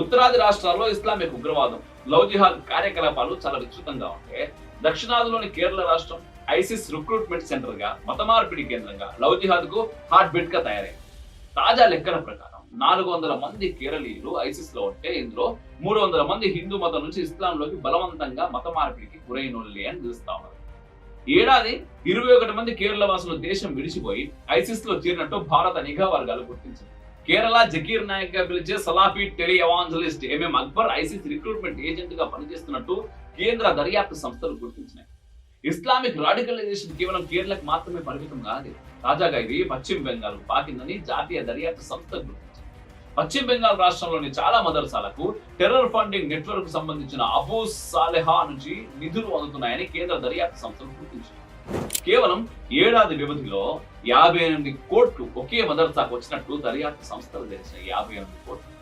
ఉత్తరాది రాష్ట్రాల్లో ఇస్లామిక్ ఉగ్రవాదం లవ్ జిహాద్ కార్యకలాపాలు చాలా విస్తృతంగా ఉంటే దక్షిణాదిలోని కేరళ రాష్ట్రం ఐసిస్ రిక్రూట్మెంట్ సెంటర్గా మత మార్పిడి కేంద్రంగా లవ్ జిహాద్కు హార్ట్ బీట్గా తయారైంది. తాజా లెక్కల ప్రకారం నాలుగు వందల మంది కేరళీయులు ఐసిస్లో ఉంటే ఇందులో మూడు వందల మంది హిందూ మతం నుంచి ఇస్లాంలోకి బలవంతంగా మత మార్పిడికి గురైనోళ్ళే అని తెలుస్తా ఉన్నారు. ఏడాది ఇరవై ఒకటి మంది కేరళ వాసులు దేశం విడిచిపోయి ఐసిస్లో చేరినట్టు భారత నిఘా వర్గాలు గుర్తించారు కేరళ జకీర్ నాయక్గా పిలిచే సలాఫీ televangelist MM Akbar ISIS recruitment ఏజెంట్గా పనిచేస్తున్నట్టు కేంద్ర దర్యాప్తు సంస్థలు గుర్తించినాయి. ఇస్లామిక్ రాడికలైజేషన్ కేవలం కేరళకు మాత్రమే పరిమితం కాదు. తాజాగా ఇది పశ్చిమ బెంగాల్ పాకిందని జాతీయ దర్యాప్తు సంస్థ గుర్తించింది. పశ్చిమ బెంగాల్ రాష్ట్రంలోని చాలా మదర్సాలకు టెర్రర్ ఫండింగ్ నెట్వర్క్ సంబంధించిన అబూ సాలెహా నుంచి నిధులు అందుతున్నాయని కేంద్ర దర్యాప్తు సంస్థలు గుర్తించాయి కేవలం ఏడాది వ్యవధిలో యాభై ఎనిమిది కోట్లు ఒకే మదర్సాకు వచ్చినట్టు దర్యాప్తు సంస్థలు తెలిసిన యాభై ఎనిమిది కోట్లు.